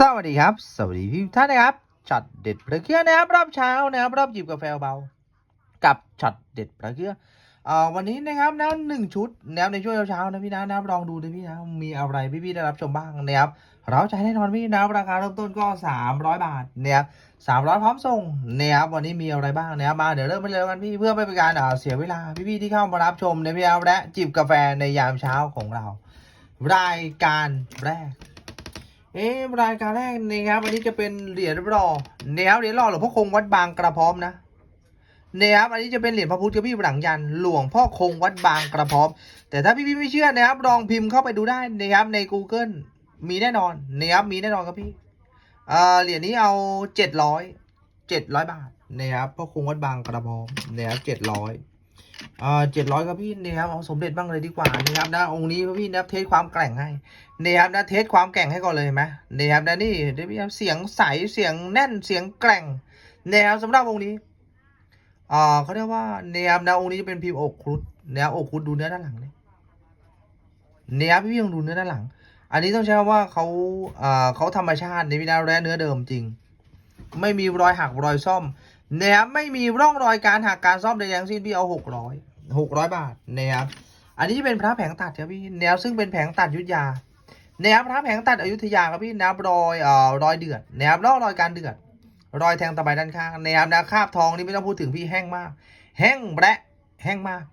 สวัสดีครับ สวัสดีพี่ท่านนะครับช็อตเด็ดพระเครื่องนะครับรอบเช้านะครับรอบจิบกาแฟเบา กับช็อตเด็ดพระเครื่องอ่อวันนี้นะครับนะหนึ่งชุดนะครับในช่วงเช้านะพี่นะนะครับลองดูนะพี่นะมีอะไรพี่ๆได้รับชมบ้างนะครับเราใจะแน่นอนพี่นะราคาเริ่มต้นก็สามร้อยบาทนะครับสามร้อยพร้อมส่งนะครับวันนี้มีอะไรบ้างนะครับมาเดี๋ยวเริ่มไปเลยกันพี่เพื่อไม่เป็นการเสียเวลาพี่ๆที่เข้ามารับชมนะพี่นะครับและจิบกาแฟในยามเช้าของเรา รายการแรก เอ๊รายการแรกนะครับอันนี้จะเป็นเหรียญรอนะครับเหรียญรอหลวงพ่อคงวัดบางกระพร้อมนะนะครับอันนี้จะเป็นเหรียญพระพุทธกับพี่หลังยันหลวงพ่อคงวัดบางกระพร้อม แต่ถ้าพี่พี่ไม่เชื่อนะครับลองพิมพ์เข้าไปดูได้นะครับใน Google มีแน่นอนนะครับมีแน่นอนครับพี่เอ่อเหรียญนี้เอาเจ็ดร้อยเจ็ดร้อยบาทนะครับพ่อคงวัดบางกระพร้อมนะครับเจ็ดร้อย เออเจ็ดร้อยครับพี่นะครับเอาสมเด็จบ้างเลยดีกว่านะครับนะองค์นี้ครับพี่นะครับเทสความแกร่งให้นี่ครับนะเทสความแกร่งให้ก่อนเลยไหมนี่ครับนะนี่เดี๋ยวพี่ครับเสียงใสเสียงแน่นเสียงแกร่งนี่ครับสำหรับองค์นี้อ่าเขาเรียกว่าเนี่ยครับนะองค์นี้จะเป็นพิมพ์อกครุฑเนี่ยอกครุฑดูเนื้อด้านหลังนี่เนี่ยครับพี่ลองดูเนื้อด้านหลัง อันนี้ต้องใช้คำว่าเขาอ่าเขาธรรมชาติในพี่นะและเนื้อเดิมจริง ไม่มีรอยหักรอยซ่อม นี่ยครับไม่มีร่องรอยการหักการซ่อมใดทั้งสิ้นพี่เอาหกร้อยหกร้อยบาทนี่ยครับอันนี้จะเป็นพระแผงตัดครับพี่แนวซึ่งเป็นแผงตัดยุทธยาแนวพระแผงตัดอยุธยาครับพี่แนวรอยเอ่อรอยเดือดแนวร่องรอยการเดือด รอยแทงตะไบด้านข้างแนวนะคาบทองนี่ไม่ต้องพูดถึงพี่แห้งมาก แห้งแบะแห้งมาก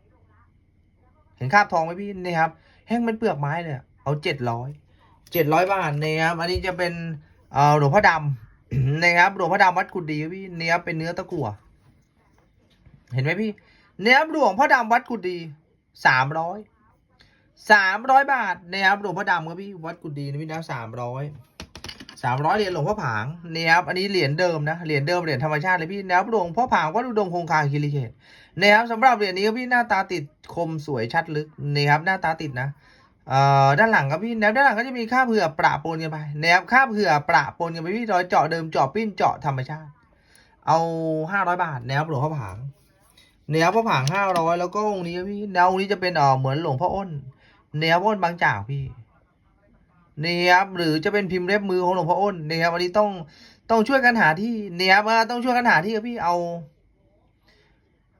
เห็นคาบทองไหมพี่นี่ครับ แห้งเป็นเปลือกไม้เลยเอาเจ็ดร้อยเจ็ดร้อยบาทนะครับอันนี้จะเป็นเอ่อหลวงพ่อดำ นะครับหลวงพ่อดำวัดกุฎดีพี่เนี้ยเป็นเนื้อตะกั่วเห็นไหมพี่ เนี้ยหลวงพ่อดำวัดกุฎดีสามร้อยสามร้อยบาทนะครับหลวงพ่อดำครับพี่วัดกุดีนะพี่นะสามร้อยสามร้อยเหรียญหลวงพ่อผางนะครับอันนี้เหรียญเดิมนะเหรียญเดิมเหรียญธรรมชาติเลยพี่นะครับหลวงพ่อผางวัดอุดมคงคาคิริเขตนะครับสำหรับเหรียญนี้ครับพี่หน้าตาติดคมสวยชัดลึกนะครับหน้าตาติดนะ ด้านหลังครับพี่แนวด้านหลังก็จะมีค่าเผื่อประปนกันไปแนวค่าเผื่อประปนกันไปพี่รอยเจาะเดิมเจาะปิ้นเจาะธรรมชาติ เอาห้าร้อยบาท แนวหลวงพ่อผางแนวพ่อผางห้าร้อยแล้วก็องค์นี้พี่แนวองค์นี้จะเป็นเออเหมือนหลวงพ่ออ้นเนียบอ้นบางจากพี่เนียบหรือจะเป็นพิมพ์เล็บมือของหลวงพ่ออ้นเนียบวันนี้ต้องต้องช่วยกันหาที่เนียบว่าต้องช่วยกันหาที่ครับพี่เอา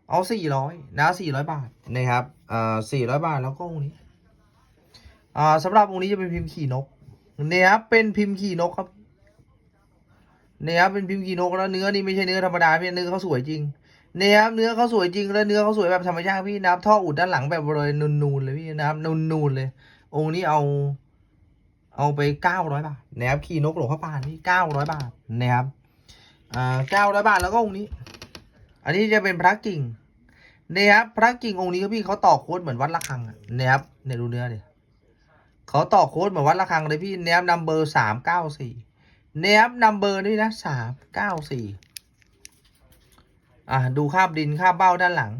เอาสี่ร้อยนะสี่ร้อยบาทนะครับอ่าสี่ร้อยบาทแล้วก็องค์นี้ อ่าสำหรับองค์นี้จะเป็นพิมพ์ขี่นกเนี่ยครับเป็นพิมพ์ขี่นกครับเนี่ยครับเป็นพิมพ์ขี่นกแล้วเนื้อนี่ไม่ใช่เนื้อธรรมดาพี่เนื้อเขาสวยจริงเนี่ยครับเนื้อเขาสวยจริงแล้วเนื้อเขาสวยแบบธรรมชาติพี่นะครับท่ออุดด้านหลังแบบเลยนูนๆเลยพี่นะครับนูนๆเลย องค์นี้เอา เอาไปเก้าร้อยบาทนะครับขี่นกหลวงพ่อปานพี่เก้าร้อยบาทนะครับอ่าเก้าร้อยบาทแล้วก็องค์นี้ อันนี้จะเป็นพระกิ่งนะครับพระกิ่งองค์นี้ครับพี่เขาต่อโค้ดเหมือนวัดระฆังอะนะครับเนี่ยดูเนื้อดิ เขาต่อโค้ดเหมือนวัดระฆังเลยพี่นะครับนัมเบอร์สามเก้าสี่นะครับนัมเบอร์นี่นะสามเก้าสี่อะดูคาบดินคาบเบ้าด้านหลัง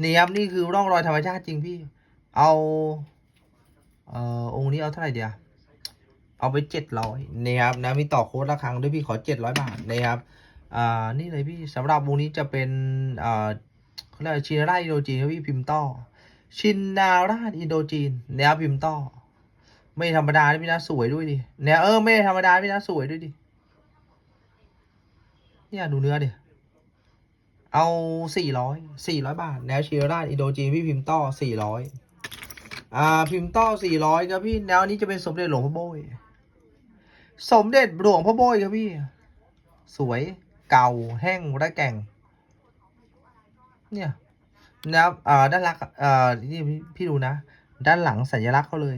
เนี่ครับนี่คือร่องรอยธรรมชาติจริงพี่ เอาเอ่อองค์นี้เอาเท่าไหร่เดียวเอาไปเจ็ดร้อยนี่ครับนะมีต่อโค้ดละครั้งด้วยพี่ขอเจ็ดร้อยบาทนะครับอ่านี่เลยพี่สำหรับวงนี้จะเป็นอ่าเขาเรียกอชินาราอินโดจีนครับพี่พิมพ์ต้อชินนาราอินโดจีนเนี่ยพิมพ์ต้อ ไม่ธรรมดาด้วยพี่นะสวยด้วยดิเนี่ยเออไม่ธรรมดาพี่นะสวยด้วยดิเนี่ยดูเนื้อดิเอาสี่ร้อยสี่ร้อยบาทแนวเชียร์ได้อิโดจีพี่พิมพ์ต้อสี่ร้อยอ่าพิมพ์ต้อสี่ร้อยครับพี่แนวนี้จะเป็นสมเด็จหลวงพ่อโบยสมเด็จหลวงพ่อโบยครับพี่ สวยเก่าแห้งและแก่ง เนี่ยนะครับอ่าด้านหลังอ่านี่พี่ดูนะ ด้านหลังสัญลักษณ์เขาเลย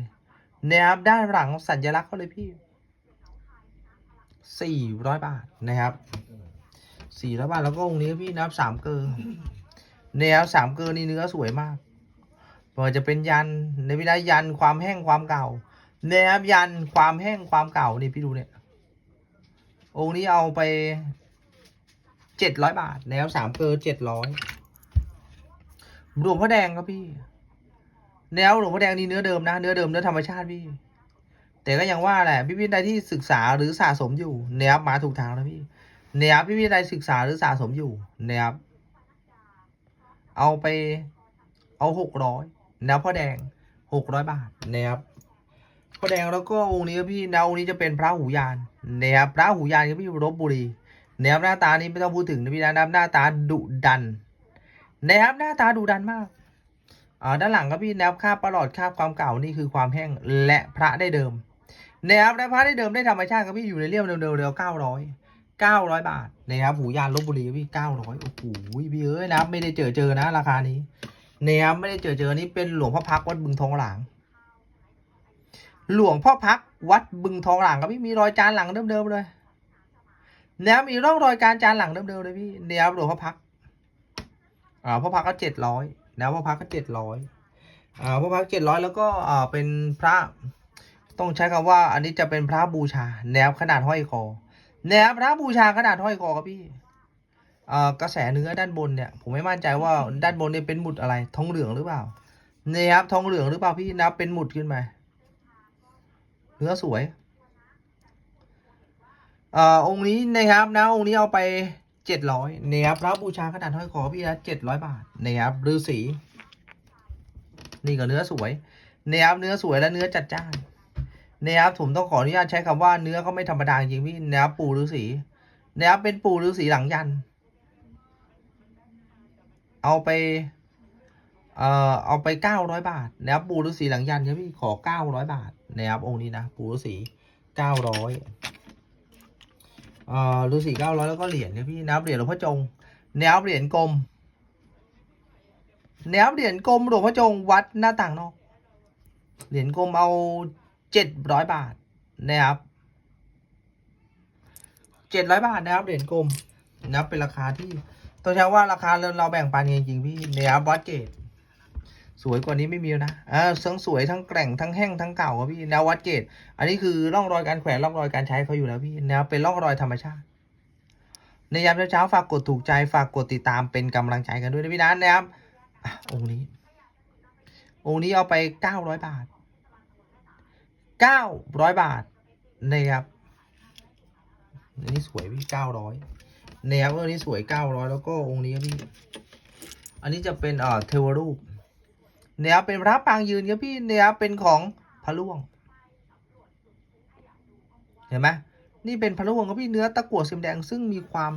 นะครับ ด้านหลังสัญลักษณ์เขาเลยพี่สี่ร้อยบาทนะครับสี่ร้อยบาทแล้วก็องค์นี้พี่นับสามเกลอแนวสามเกลอนี่เนื้อสวยมากไมันจะเป็นยันในวินายันความแห้งความเก่าแนวยันความแห้งความเก่านี่พี่ดูเนี่ย องค์นี้เอาไปเจ็ดร้อยบาทแนวสามเกลอเจ็ดร้อยหลวงพ่อแดงครับพี่ แนวหลวงพ่อแดงนี่เนื้อเดิมนะ เนื้อเดิมเนื้อธรรมชาติพี่ แต่ก็ยังว่าแหละพี่พี่ใดที่ศึกษาหรือสะสมอยู่แนวมาถูกทางแล้วพี่เนี่ยครับพี่พี่ใดศึกษาหรือสะสมอยู่เนี่ยครับเอาไปเอาหกร้อยแนวพ่อแดงหกร้อยบาทนะครับพ่อแดงแล้วก็องค์นี้พี่แนวองค์นี้จะเป็นพระหูยานนะครับพระหูยานครับพี่ลบบุรีนะครับหน้าตานี้ไม่ต้องพูดถึงนะพี่นะหน้าตาดุดันนะครับหน้าตาดุดันมาก ด้านหลังครับพี่นะครับคาบประหลอดคาบความเก่านี่คือความแห้งและพระได้เดิมนะครับและพระได้เดิมได้ธรรมชาติครับพี่อยู่ในเลี่ยมเดิมๆเดียวเก้าร้อยเก้าร้อยบาทนะครับหูยานลบบุรีพี่เก้าร้อยโอ้โหพี่เอ้ยนะไม่ได้เจอเจอนะ ราคานี้นะครับไม่ได้เจอเจอนี่เป็นหลวงพ่อพักวัดบึงทองหลางหลวงพ่อพักวัดบึงทองหลังครับพี่มีรอยจานหลังเดิมๆเลยเนี่ยมีร่องรอยการจานหลังเดิมๆเลยพี่เนี่ยหลวงพ่อพักอ่าพ่อพักก็เจ็ดร้อย นะพ่อพักก็เจ็ดร้อยอ่าพ่อพักเจ็ดร้อยแล้วก็อ่าเป็นพระต้องใช้คำว่า อันนี้จะเป็นพระบูชา แนวขนาดห้อยคอแนวพระบูชาขนาดห้อยคอครับพี่อ่ากระแสเนื้อด้านบนเนี่ยผมไม่มั่นใจว่าด้านบนเนี่ยเป็นหมุดอะไรทองเหลืองหรือเปล่าเนี่ยครับทองเหลืองหรือเปล่าพี่นับเป็นหมุดขึ้นมาเนื้อสวยอ่อองค์นี้นะครับนะองค์นี้เอาไป เจ็ดร้อยนะครับพระบูชาขนาดห้อยคอพี่นะเจ็ดร้อยบาทนะครับฤาษีนี่ก็เนื้อสวยนะครับเนื้อสวยและเนื้อจัดจ้านนะครับผมต้องขออนุญาตใช้คำว่าเนื้อก็ไม่ธรรมดาจริงพี่นะครับปูฤาษีนะครับเป็นปูฤาษีหลังยัน เอาไป เอ่อเอาไปเก้าร้อยบาทนะครับปูฤาษีหลังยันครับพี่ขอเก้าร้อยบาทนะครับองค์นี้นะปูฤาษีเก้าร้อย ฤาษีเก้าร้อยแล้วก็เหรียญครับพี่นับเหรียญหลวงพ่อจงแนวเหรียญกลมแนวเหรียญกลมหลวงพ่อจงวัดหน้าต่างนอกเหรียญกลมเอาเจ็ดร้อยบาทนะครับเจ็ดร้อยบาทนะครับเหรียญกลมนะครับเป็นราคาที่ต้องใช้ว่าราคาเราแบ่งปันกันจริงๆพี่นะครับวัดเกต สวยกว่านี้ไม่มีแล้วนะอ่าทั้งสวยทั้งแกร่งทั้งแห้งทั้งเก่าครับพี่แนววัดเกตอันนี้คือร่องรอยการแขวนร่องรอยการใช้เขาอยู่แล้วพี่แนวเป็นร่องรอยธรรมชาติในยามเช้าๆฝากกดถูกใจฝากกดติดตามเป็นกำลังใจกันด้วยนะพี่นะนะครับองค์นี้ องค์นี้เอาไปเก้าร้อยบาทเก้าร้อยบาทนะครับอันนี้สวยพี่เก้าร้อยนะครับอันนี้สวยเก้าร้อยแล้วก็องค์นี้พี่อันนี้จะเป็นเอ่อเทวรูป เนี่ยเป็นพระปางยืนครับพี่เนี่ยเป็นของพระล่วง เห็นไหมนี่เป็นพระล่วงครับพี่เนื้อตะกั่วสีแดงซึ่งมีความ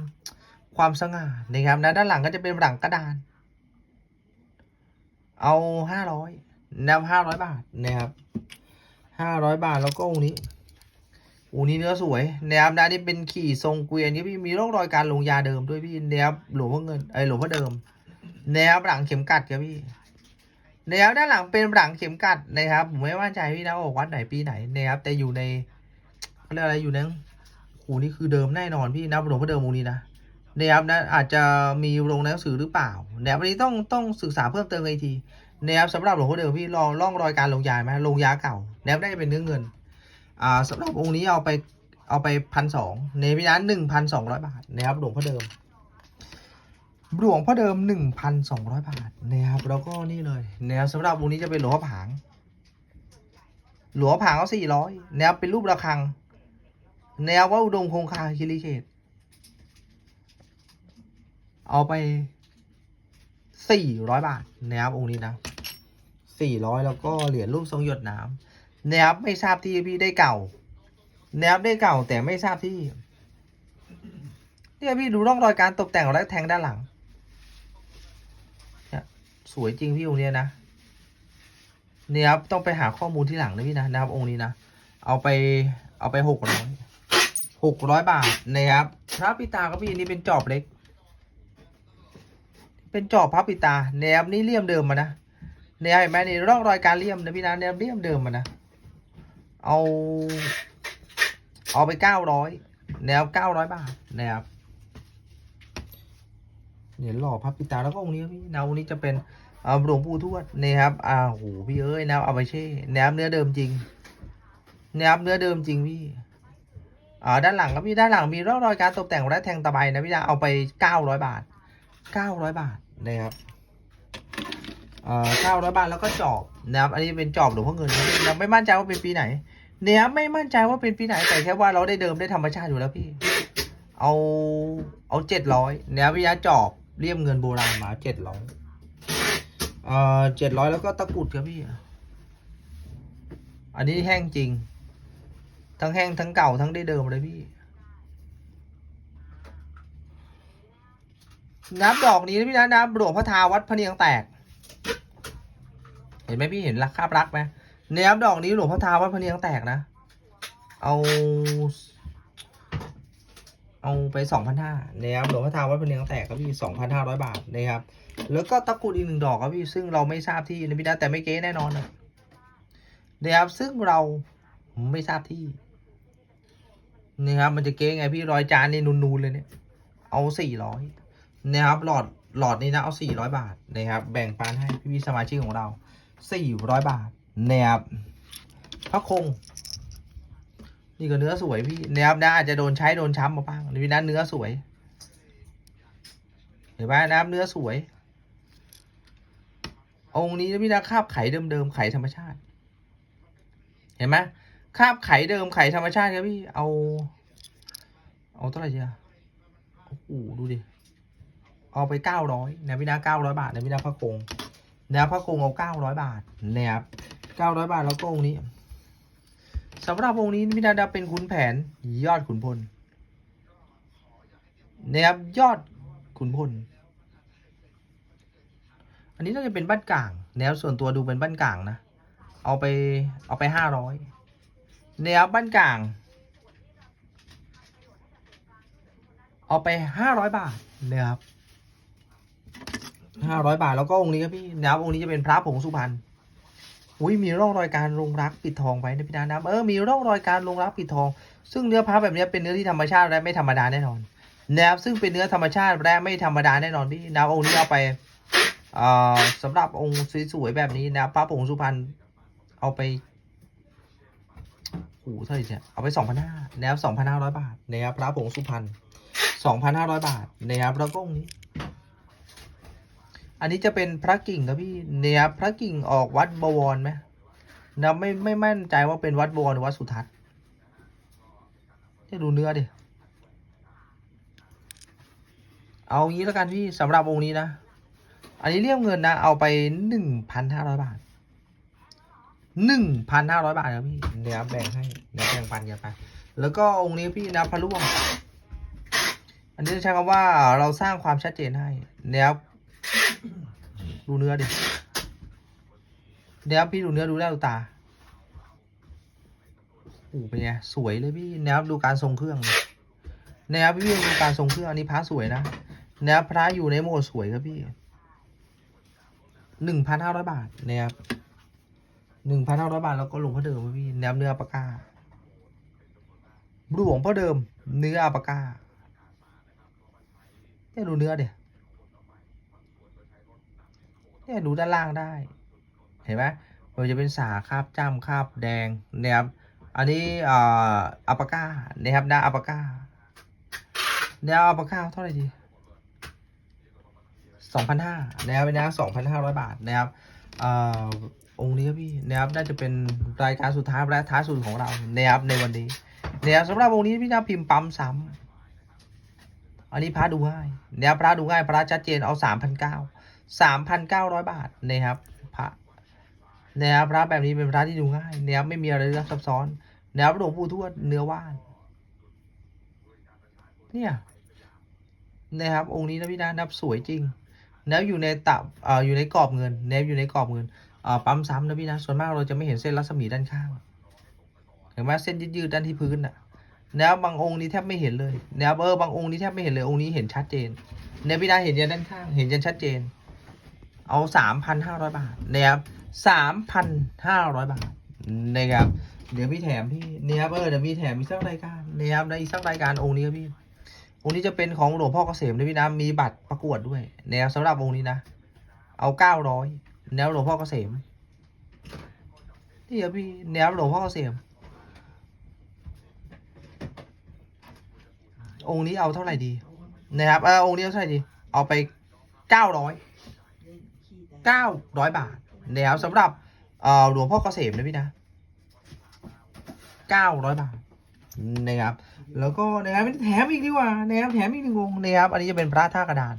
ความสง่านะครับนะด้านหลังก็จะเป็นหลังกระดาน เอาห้าร้อยแนวห้าร้อยบาทนะครับห้าร้อยบาทแล้วก็องนี้องค์นี้เนื้อสวยนะครับนะนี่เป็นขี่ทรงเกวียนครับพี่มีร่องรอยการลงยาเดิมด้วยพี่นะครับหลวงพ่อเงินไอหลวงพ่อเดิมนะครับหลังเข็มกัดครับพี่ นะครับด้านหลังเป็นหลังเข็มกัดนะครับผมไม่มั่นใจพี่นะว่าวัดไหนปีไหนนะครับแต่อยู่ในเขาเรียกอะไรอยู่ในโหนี่คือเดิมแน่นอนพี่นะหลวงพ่อเดิมองนี้นะนะครับนะอาจจะมีลงในหนังสือหรือเปล่านะครับอันนี้ต้องต้องศึกษาเพิ่มเติมอีกทีนะครับสำหรับหลวงพ่อเดิมพี่ลองล่องรอยการลงยาไหมลงยาเก่านะครับได้เป็นเนื้อเงินอ่าสำหรับองค์นี้เอาไปเอาไปพันสองในพี่นะหนึ่งพันสองร้อยบาทนะครับหลวงพ่อเดิม หลวงพ่อเดิมหนึ่งพันสองร้อยบาทนะครับแล้วก็นี่เลยนะครับสำหรับวงนี้จะเป็นหลวงพ่อผาง หลวงพ่อผางเอาสี่ร้อยนะครับเป็นรูประฆัง แนวว่าอุดมคงคาคิริเขต เอาไปสี่ร้อยบาทนะครับองค์นี้นะสี่ร้อยแล้วก็เหรียญรูปทรงหยดน้ำนะครับไม่ทราบที่พี่ได้เก่านะครับได้เก่าแต่ไม่ทราบที่เนี่ยพี่ดูร่องรอยการตกแต่งและแทงด้านหลัง สวยจริงพี่องค์เนี้ยนะเนี่ยครับต้องไปหาข้อมูลที่หลังนะพี่นะนะครับ องค์นี้นะเอาไปเอาไปหกร้อยหกร้อยบาทนะครับพระปิตาครับพี่นี่เป็นจอบเล็ก เป็นจอบพระปิตาแนวนี่เลี่ยมเดิมมานะแนวเห็นไหมนี่ร่องรอยการเลี่ยมนะพี่นะแนวเลี่ยมเดิมมานะเอาเอาไปเก้าร้อยแนวเก้าร้อยบาทนะครับเหรียหล่อพระปิตาแล้วก็องค์นี้พี่แนวองค์นี้จะเป็น อ่าหลวงปู่ทวดนี่ครับอ่าโหพี่เอ้ยแนวอาบาเช่แนวเนื้อเดิมจริงแนวเนื้อเดิมจริงพี่อ่าด้านหลังครับพี่ด้านหลังมีร่องรอยการตกแต่งและแทงตะไบนะพี่นะเอาไปเก้าร้อยบาทเก้าร้อยบาทนะครับอ่าเก้าร้อยบาทแล้วก็จอบนะครับอันนี้เป็นจอบหลวงพ่อเงินเราไม่มั่นใจว่าเป็นปีไหนเนี่ยไม่มั่นใจว่าเป็นปีไหนแต่แค่ว่าเราได้เดิมได้ธรรมชาติอยู่แล้วพี่ เอาเอาเจ็ดร้อยเนี่ยพี่ยาจอบเลี่ยมเงินโบราณมาเจ็ดร้อย เอ่อเจ็ดร้อยแล้วก็ตะกุดครับพี่ อันนี้แห้งจริง ทั้งแห้งทั้งเก่าทั้งได้เดิมเลยพี่นับดอกนี้นะพี่นะนับหลวงพ่อทาวัดพระเนียงแตก เห็นไหมพี่เห็นรักคาบรักไหมนียบดอกนี้หลวงพ่อทาวัดพระเนียงแตกนะ เอา เอาไปสองพันห้านะครับหลวงพ่อทาวัดพระเนียงแตกครับพี่สองพันห้าร้อยบาทนะครับ แล้วก็ตะกรุดอีกหนึ่งดอกครับพี่ซึ่งเราไม่ทราบที่นะพี่นะแต่ไม่เก๊แน่นอนนะนะครับซึ่งเราไม่ทราบที่นี่ครับมันจะเก๊ไงพี่รอยจานนี่นูนๆเลยเนี่ย เอาสี่ร้อยนะครับหลอดหลอดนี้นะเอาสี่ร้อยบาทนะครับแบ่งปันให้พี่ๆสมาชิกของเราสี่ร้อยบาทนะครับพระคง นี่ก็เนื้อสวยพี่นะครับนะอาจจะโดนใช้โดนช้ำมาบ้างนี่พี่นะเนื้อสวยเห็นไหมนะครับเนื้อสวย องค์นี้นะพี่นะคาบไข่เดิมๆไข่ธรรมชาติ เห็นไหมคาบไข่เดิมไข่ธรรมชาติครับพี่เอา เอาเท่าไหร่เชียโอ้โหดูดิเอาไปเก้าร้อยนะพี่นะเก้าร้อยบาทนะพี่นะพระคงนะพระคงเอาเก้าร้อยบาทนะครับเก้าร้อยบาทแล้วก็องค์นี้สำหรับองค์นี้พี่นะเป็นขุนแผนยอดขุนพลนะครับยอดขุนพล อันนี้น่าจะเป็นบ้านกลาง แนวส่วนตัวดูเป็นบ้านกลางนะ เอาไปเอาไปห้าร้อยแนวบ้านกลาง เอาไปห้าร้อยบาทนะครับห้าร้อยบาทแล้วก็องค์นี้ครับพี่นะครับองค์นี้จะเป็นพระผงสุพรรณอุ้ยมีร่องรอยการลงรักปิดทองไว้นะพี่นะนะเออมีร่องรอยการลงรักปิดทอง ซึ่งเนื้อพระแบบนี้เป็นเนื้อที่ธรรมชาติและไม่ธรรมดาแน่นอนนะครับซึ่งเป็นเนื้อธรรมชาติและไม่ธรรมดาแน่นอนพี่นะองค์นี้เอาไป สำหรับองค์สวยๆแบบนี้นะพระผงสุพรรณเอาไปโอ้โหเท่าไหร่เนี่ยเอาไปสองพันห้านะครับสองพันห้าร้อยบาทนะครับพระผงสุพรรณสองพันห้าร้อยบาทนะครับแล้วก็องค์นี้ อันนี้จะเป็นพระกิ่งครับพี่เนี่ยพระกิ่งออกวัดบวรไหมนะไม่ไม่มั่นใจว่าเป็นวัดบวรหรือวัดสุทัศน์จะดูเนื้อดิเอางี้แล้วกันพี่สำหรับองค์นี้นะ อันนี้เรียกเงินนะ เอาไปหนึ่งพันห้าร้อยบาทหนึ่งพันห้าร้อยบาทครับพี่เดี๋ยวแบ่งให้เดี๋ยวแบ่งปันกันไป แล้วก็องค์นี้พี่นะพระร่วง อันนี้ใช้คำว่าเราสร้างความชัดเจนให้เดี๋ยวดูเนื้อดิเดี๋ยวพี่ดูเนื้อดูหน้ดูตาโอ้เป็นไงสวยเลยพี่แนวดูการทรงเครื่องแนวพี่ดูการทรงเครื่องอันนี้พระสวยนะแนวพระอยู่ในโหมดสวยครับพี่ หนึ่งพันห้าร้อยบาทนะครับหนึ่งพันห้าร้อยบาทแล้วก็หลวงพ่อเดิมพี่แนบเนื้อปปากาหลวงพ่อเดิม เนื้อปปากาเนี่ยดูเนื้อเดี๋ยเนี่ยดูด้านล่างได้ เห็นไหมมันจะเป็นสาคาบจ้ำคาบแดงนะครับ อันนี้อ่าอัปปากานะครับน้าอัปปากาแนวอัปปากาเท่าไหร่ดี สองพันห้านะครับเป็นนะสองพันห้าร้อยบาทนะครับเอ่อองค์นี้ครับพี่นะครับน่าจะเป็นรายการสุดท้ายและท้ายสุดของเรานะครับในวันนี้นะครับสำหรับองค์นี้พี่นะพิมพ์ปั๊มซ้ำอันนี้พระดูง่ายนะครับพระดูง่ายพระชัดเจนเอาสามพันเก้าสามพันเก้าร้อยบาทนะครับพระนะครับพระแบบนี้เป็นพระที่ดูง่ายนะครับไม่มีอะไรลึกซับซ้อนนะครับหลวงปู่ทวดเนื้อว่านเนี่ยนะครับองค์นี้นะพี่นะนับสวยจริง แนวอยู่ในตับอ่ออยู่ในกรอบเงินแนวอยู่ในกรอบเงินอ่อปั๊มซ้ำนะพี่นะส่วนมากเราจะไม่เห็นเส้นรัศมีด้านข้างเห็นไหมเส้นยืดๆด้านที่พื้นน่ะแนวบางองค์นี้แทบไม่เห็นเลยแนวเออบางองค์นี้แทบไม่เห็นเลยองค์นี้เห็นชัดเจนแนวพี่นะเห็นยันด้านข้าง เห็นยันชัดเจน เอาสามพันห้าร้อยบาทนะครับสามพันห้าร้อยบาทนะครับเดี๋ยวพี่แถมพี่เนี่ยครับเออเดี๋ยวพี่แถมอีกสักรายการนะครับในอีกสักรายการองค์นี้ครับพี่ องค์นี้จะเป็นของหลวงพ่อเกษมนะพี่นะมีบัตรประกวดด้วย แนวสำหรับองค์นี้นะ เอาเก้าร้อยแนวหลวงพ่อเกษมนี่ครับพี่แนวหลวงพ่อเกษมองค์นี้เอาเท่าไหร่ดี นะครับเออองค์นี้เอาเท่าไหร่ดี เอาไปเก้าร้อยเก้าร้อยบาทแนะครับสำหรับเอ่อหลวงพ่อเกษมนะพี่นะเก้าร้อยบาทนะครับ แล้วก็นะครับแถมอีกดีกว่านะครับแถมอีกหนึ่งองค์นะครับอันนี้จะเป็นพระท่ากระดาน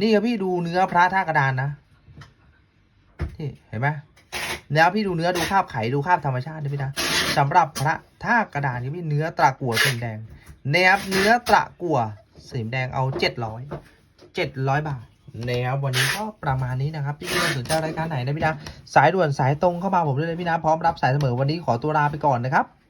นี่ครับพี่ดูเนื้อพระท่ากระดานนะนี่เห็นไหมนะครับพี่ดูเนื้อดูคาบไขดูคาบธรรมชาตินะพี่นะสำหรับพระท่ากระดานนี้พี่เนื้อตะกั่วสีแดงนะครับเนื้อตะกั่วสีแดงเอาเจ็ดร้อยเจ็ดร้อยบาทนะครับวันนี้ก็ประมาณนี้นะครับพี่พี่สนใจรายการไหนนะพี่นะสายด่วนสายตรงเข้ามาผมได้เลยพี่นะพร้อมรับสายเสมอวันนี้ขอตัวลาไปก่อนนะครับ